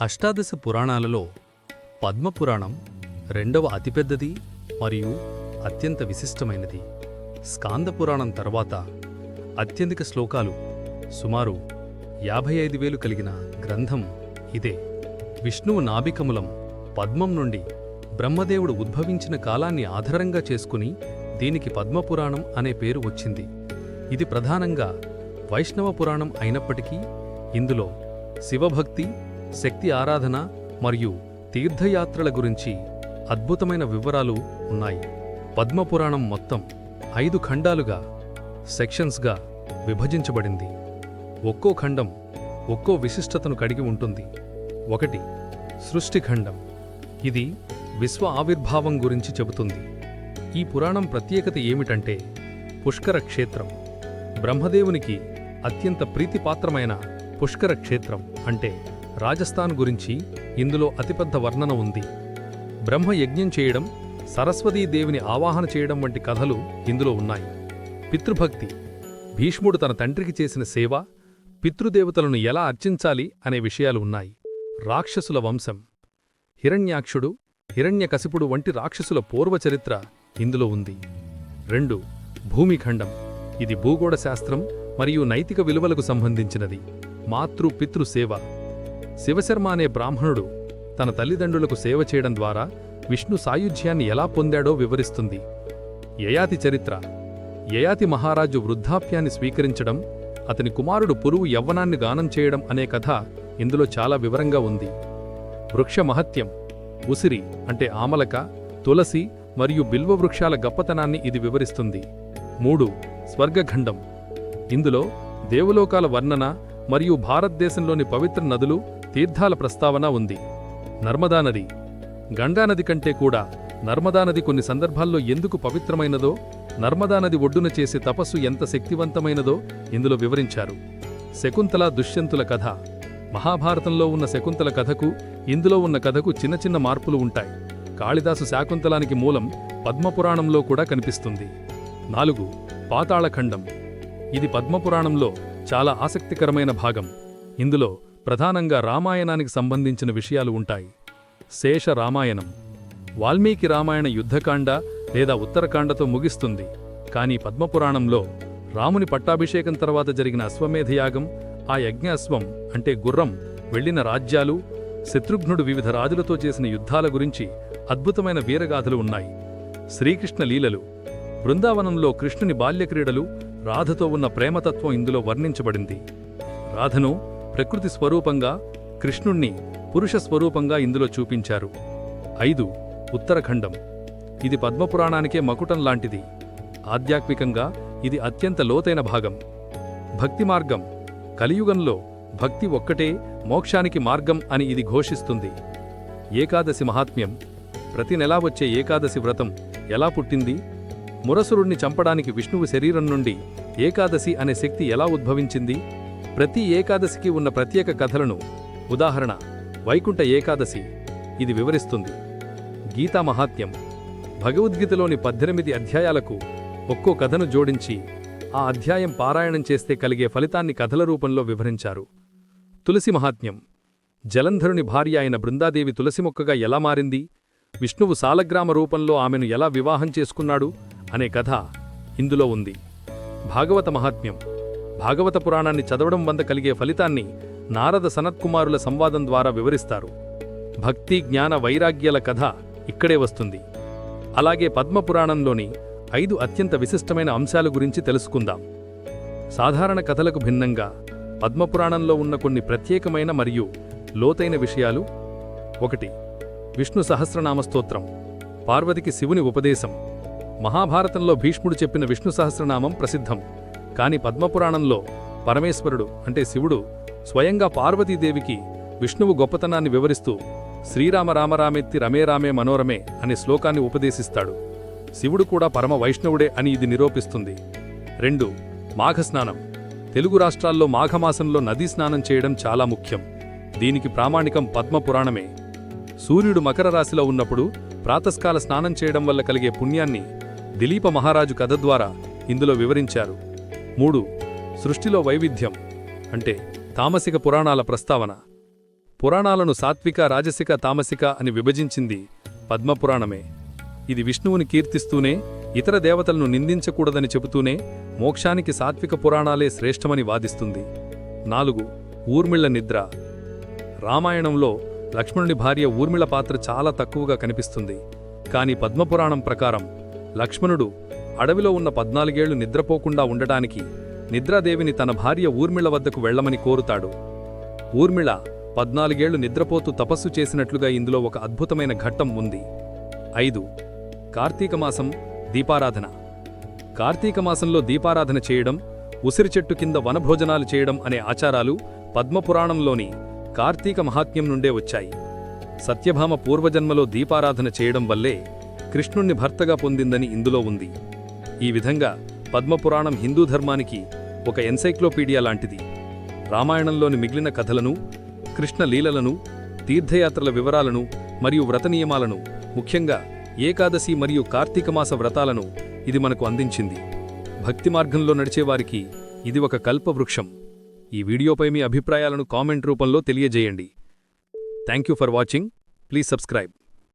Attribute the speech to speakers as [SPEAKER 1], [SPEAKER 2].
[SPEAKER 1] అష్టాదశ పురాణాలలో పద్మపురాణం రెండవ అతిపెద్దది మరియు అత్యంత విశిష్టమైనది. స్కాంద పురాణం తర్వాత అత్యధిక శ్లోకాలు సుమారు యాభై ఐదు వేలు కలిగిన గ్రంథం ఇదే. విష్ణువు నాభికములం పద్మం నుండి బ్రహ్మదేవుడు ఉద్భవించిన కాలాన్ని ఆధారంగా చేసుకుని దీనికి పద్మపురాణం అనే పేరు వచ్చింది. ఇది ప్రధానంగా వైష్ణవ పురాణం అయినప్పటికీ ఇందులో శివభక్తి శక్తి ఆరాధన మరియు తీర్థయాత్రల గురించి అద్భుతమైన వివరాలు ఉన్నాయి. పద్మపురాణం మొత్తం ఐదు ఖండాలుగా సెక్షన్స్గా విభజించబడింది. ఒక్కో ఖండం ఒక్కో విశిష్టతను కలిగి ఉంటుంది. ఒకటి సృష్టిఖండం ఇది విశ్వ ఆవిర్భావం గురించి చెబుతుంది. ఈ పురాణం ప్రత్యేకత ఏమిటంటే పుష్కర క్షేత్రం. బ్రహ్మదేవునికి అత్యంత ప్రీతిపాత్రమైన పుష్కర క్షేత్రం అంటే రాజస్థాన్ గురించి ఇందులో అతిపెద్ద వర్ణన ఉంది. బ్రహ్మ యజ్ఞం చేయడం సరస్వతీదేవిని ఆవాహన చేయడం వంటి కథలు ఇందులో ఉన్నాయి. పితృభక్తి భీష్ముడు తన తండ్రికి చేసిన సేవ పితృదేవతలను ఎలా అర్చించాలి అనే విషయాలు ఉన్నాయి. రాక్షసుల వంశం హిరణ్యాక్షుడు హిరణ్యకశిపుడు వంటి రాక్షసుల పూర్వచరిత్ర ఇందులో ఉంది. రెండు భూమిఖండం ఇది భూగోళ శాస్త్రం మరియు నైతిక విలువలకు సంబంధించినది. మాతృ పితృ సేవ. శివశర్మ అనే బ్రాహ్మణుడు తన తల్లిదండ్రులకు సేవ చేయడం ద్వారా విష్ణు సాయుధ్యాన్ని ఎలా పొందాడో వివరిస్తుంది. యయాతి చరిత్ర. యయాతి మహారాజు వృద్ధాప్యాన్ని స్వీకరించడం అతని కుమారుడు పురువు యవ్వనాన్ని గానం చేయడం అనే కథ ఇందులో చాలా వివరంగా ఉంది. వృక్ష మహత్యం ఉసిరి అంటే ఆమలక తులసి మరియు బిల్వ వృక్షాల గొప్పతనాన్ని ఇది వివరిస్తుంది. మూడు. స్వర్గఖండం. ఇందులో దేవలోకాల వర్ణన మరియు భారతదేశంలోని పవిత్ర నదులు తీర్థాల ప్రస్తావన ఉంది. నర్మదానది గంగానది నది కంటే కూడా నర్మదానది కొన్ని సందర్భాల్లో ఎందుకు పవిత్రమైనదో నర్మదా నది ఒడ్డున చేసే తపస్సు ఎంత శక్తివంతమైనదో ఇందులో వివరించారు. శకుంతల దుష్యంతుల కథ. మహాభారతంలో ఉన్న శకుంతల కథకు ఇందులో ఉన్న కథకు చిన్న చిన్న మార్పులు ఉంటాయి. కాళిదాసు శాకుంతలానికి మూలం పద్మపురాణంలో కూడా కనిపిస్తుంది. నాలుగు. పాతాళఖండం. ఇది పద్మపురాణంలో చాలా ఆసక్తికరమైన భాగం. ఇందులో ప్రధానంగా రామాయణానికి సంబంధించిన విషయాలు ఉంటాయి. శేష రామాయణం వాల్మీకి రామాయణ యుద్ధకాండ లేదా ఉత్తరకాండతో ముగిస్తుంది. కానీ పద్మపురాణంలో రాముని పట్టాభిషేకం తర్వాత జరిగిన అశ్వమేధయాగం ఆ యజ్ఞాశ్వం అంటే గుర్రం వెళ్ళిన రాజ్యాలు శత్రుఘ్నుడు వివిధ రాజులతో చేసిన యుద్ధాల గురించి అద్భుతమైన వీరగాథలు ఉన్నాయి. శ్రీకృష్ణ లీలలు బృందావనంలో కృష్ణుని బాల్యక్రీడలు రాధతో ఉన్న ప్రేమతత్వం ఇందులో వర్ణించబడింది. రాధను ప్రకృతి స్వరూపంగా కృష్ణుణ్ణి పురుష స్వరూపంగా ఇందులో చూపించారు. ఐదు ఉత్తరఖండం. ఇది పద్మపురాణానికే మకుటం లాంటిది. ఆధ్యాత్మికంగా ఇది అత్యంత లోతైన భాగం. భక్తి మార్గం. కలియుగంలో భక్తి ఒక్కటే మోక్షానికి మార్గం అని ఇది ఘోషిస్తుంది. ఏకాదశి మహాత్మ్యం. ప్రతి నెలా వచ్చే ఏకాదశి వ్రతం ఎలా పుట్టింది? మురసురుణ్ణి చంపడానికి విష్ణువు శరీరం నుండి ఏకాదశి అనే శక్తి ఎలా ఉద్భవించింది? ప్రతి ఏకాదశికి ఉన్న ప్రత్యేక కథలను ఉదాహరణ వైకుంఠ ఏకాదశి ఇది వివరిస్తుంది. గీతా మహాత్మ్యం భగవద్గీతలోని పద్దెనిమిది అధ్యాయాలకు ఒక్కో కథను జోడించి ఆ అధ్యాయం పారాయణం చేస్తే కలిగే ఫలితాన్ని కథల రూపంలో వివరించారు. తులసి మహాత్మ్యం జలంధరుని భార్య అయిన బృందాదేవి తులసి మొక్కగా ఎలా మారింది? విష్ణువు సాలగ్రామ రూపంలో ఆమెను ఎలా వివాహం చేసుకున్నాడు? అనే కథ ఇందులో ఉంది. భాగవత మహాత్మ్యం భాగవత పురాణాన్ని చదవడం వల్ల కలిగే ఫలితాన్ని నారద సనత్కుమారుల సంవాదం ద్వారా వివరిస్తారు. భక్తి జ్ఞాన వైరాగ్యాల కథ ఇక్కడే వస్తుంది. అలాగే పద్మపురాణంలోని ఐదు అత్యంత విశిష్టమైన అంశాల గురించి తెలుసుకుందాం. సాధారణ కథలకు భిన్నంగా పద్మపురాణంలో ఉన్న కొన్ని ప్రత్యేకమైన మరియు లోతైన విషయాలు. ఒకటి విష్ణు సహస్రనామ స్తోత్రం పార్వతికి శివుని ఉపదేశం. మహాభారతంలో భీష్ముడు చెప్పిన విష్ణు సహస్రనామం ప్రసిద్ధం. కాని పద్మపురాణంలో పరమేశ్వరుడు అంటే శివుడు స్వయంగా పార్వతీదేవికి విష్ణువు గొప్పతనాన్ని వివరిస్తూ శ్రీరామ రామరామెత్తి రమే రామే మనోరమే అనే శ్లోకాన్ని ఉపదేశిస్తాడు. శివుడు కూడా పరమ వైష్ణవుడే అని ఇది నిరూపిస్తుంది. రెండు మాఘస్నానం. తెలుగు రాష్ట్రాల్లో మాఘమాసంలో నదీ స్నానం చేయడం చాలా ముఖ్యం. దీనికి ప్రామాణికం పద్మపురాణమే. సూర్యుడు మకర రాశిలో ఉన్నప్పుడు ప్రాతస్కాల స్నానం చేయడం వల్ల కలిగే పుణ్యాన్ని దిలీప మహారాజు కథ ద్వారా ఇందులో వివరించారు. మూడు సృష్టిలో వైవిధ్యం అంటే తామసిక పురాణాల ప్రస్తావన. పురాణాలను సాత్విక రాజసిక తామసిక అని విభజించింది పద్మపురాణమే. ఇది విష్ణువుని కీర్తిస్తూనే ఇతర దేవతలను నిందించకూడదని చెబుతూనే మోక్షానికి సాత్విక పురాణాలే శ్రేష్టమని వాదిస్తుంది. నాలుగు ఊర్మిళ నిద్ర. రామాయణంలో లక్ష్మణుని భార్య ఊర్మిళ పాత్ర చాలా తక్కువగా కనిపిస్తుంది. కాని పద్మపురాణం ప్రకారం లక్ష్మణుడు అడవిలో ఉన్న పద్నాలుగేళ్ళు నిద్రపోకుండా ఉండటానికి నిద్రాదేవిని తన భార్య ఊర్మిళ వద్దకు వెళ్ళమని కోరుతాడు. ఊర్మిళ పద్నాలుగేళ్ళు నిద్రపోతూ తపస్సు చేసినట్లుగా ఇందులో ఒక అద్భుతమైన ఘట్టం ఉంది. ఐదు. కార్తీక మాసం దీపారాధన. కార్తీక మాసంలో దీపారాధన చేయడం ఉసిరి చెట్టు కింద వనభోజనాలు చేయడం అనే ఆచారాలు పద్మపురాణంలోని కార్తీక మహాత్మ్యం నుండే వచ్చాయి. సత్యభామ పూర్వజన్మలో దీపారాధన చేయడం వల్లే కృష్ణుణ్ణి భర్తగా పొందిందని ఇందులో ఉంది. ఈ విధంగా పద్మపురాణం హిందూ ధర్మానికి ఒక ఎన్సైక్లోపీడియా లాంటిది. రామాయణంలోని మిగిలిన కథలను కృష్ణ లీలలను తీర్థయాత్రల వివరాలను మరియు వ్రత నియమాలను ముఖ్యంగా ఏకాదశి మరియు కార్తీకమాస వ్రతాలను ఇది మనకు అందించింది. భక్తి మార్గంలో నడిచేవారికి ఇది ఒక కల్పవృక్షం. ఈ వీడియోపై మీ అభిప్రాయాలను కామెంట్ రూపంలో తెలియజేయండి. Thank you for watching. Please subscribe.